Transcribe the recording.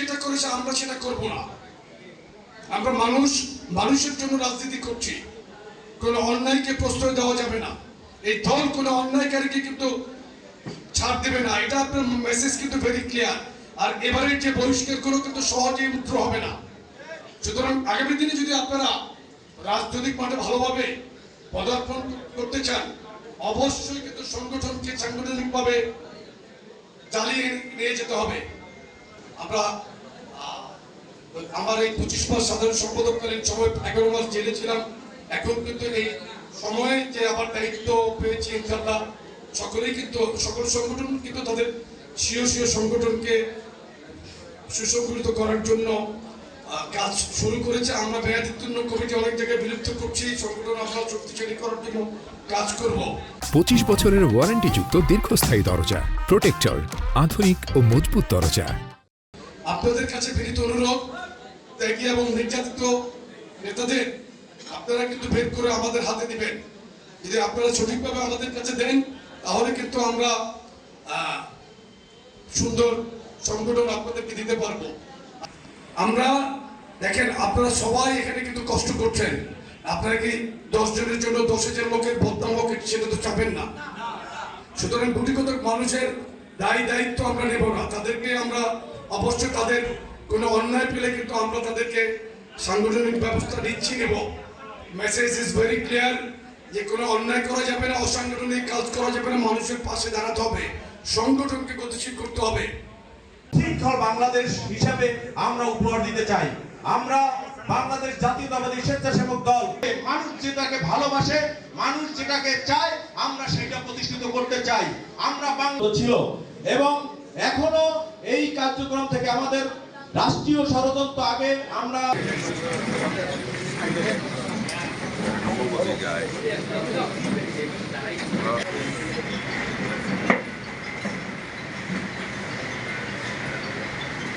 যেটা করেছে আমরা সেটা করব না। আমরা মানুষ, মানুষের জন্য রাজনীতি করছি। কোনো অন্যায়কে প্রশ্রয় দেওয়া যাবে না। এই দল কোনো অন্যায়কারীকে কিন্তু ছাড় দেবে না। এটা আপনার মেসেজ কিন্তু ভেরি ক্লিয়ার আর এবারের যে বহিষ্কার কোনো কিন্তু সহজেই উত্তর হবে না। সুতরাং আগামী দিনে যদি আপনারা রাজনৈতিক মাঠে ভালোভাবে পদার্পণ করতে চান, অবশ্যই কিন্তু সংগঠনকে সাংগঠনিকভাবে চালিয়ে নিয়ে যেতে হবে। আমরা আমার এই পঁচিশ মাস সাধারণ সম্পাদককালীন সময় এগারো মাস জেলে ছিলাম। এখন কিন্তু এই সময়ে যে আমার দায়িত্ব পেয়েছি ইনশাল্লাহ সকলেই কিন্তু, সকল সংগঠন কিন্তু তাদের স্বীয় স্বীয় সংগঠনকে সুসংগঠিত করার জন্য কাজ শুরু করেছে। আমরা মেয়াদিত্বন্ন কমিটি অনেক জায়গায় বিলুপ্ত করছি। সংগঠন আমরা শক্তিশালী করার জন্য কাজ করব। পঁচিশ বছরের ওয়ারেন্টিযুক্ত দীর্ঘস্থায়ী দরজা প্রোটেক্টর আধুনিক ও মজবুত দরজা। আপনাদের কাছে বিনীত অনুরোধ, ত্যাগী এবং নির্যাতিত নেতাদের আপনারা কিন্তু বের করে আমাদের হাতে দিবেন। যদি আপনারা সঠিকভাবে আমাদের কাছে দেন, তাহলে কিন্তু আমরা সুন্দর সংগঠন আপনাদেরকে দিতে পারব। আমরা, দেখেন, আপনারা সবাই এখানে কিন্তু কষ্ট করছেন। আপনারা কি দশ জনের জন্য দশ হাজার লোকের বদনাম হোক সেটা তো চাপেন না। সুতরাং কোটি কতক মানুষের দায়ী দায়িত্ব আমরা নেব না অবশ্যই তাদের কোনো অন্যায় পেলে কিন্তু আমরা তাদেরকে সাংগঠনিক ব্যবস্থা নিচ্ছি, নেব। মেসেজ ইজ ভেরি ক্লিয়ার যে কোনো অন্যায় করা যাবে না, অসাংগঠনিক কাজ করা যাবে না, মানুষের পাশে দাঁড়াতে হবে, সংগঠনকে গতিশীল করতে হবে। শৃঙ্খল বাংলাদেশ হিসাবে আমরা উপহার দিতে চাই। আমরা বাংলাদেশ জাতীয়তাবাদী স্বেচ্ছাসেবক দল। মানুষ যেটাকে ভালোবাসে, মানুষ যেটাকে চায়, আমরা সেটা প্রতিষ্ঠিত করতে চাই। আমরা বাংলা ছিল এবং কার্যক্রম থেকে আমাদের রাষ্ট্রীয় ষড়যন্ত্র আগে আমরা guy.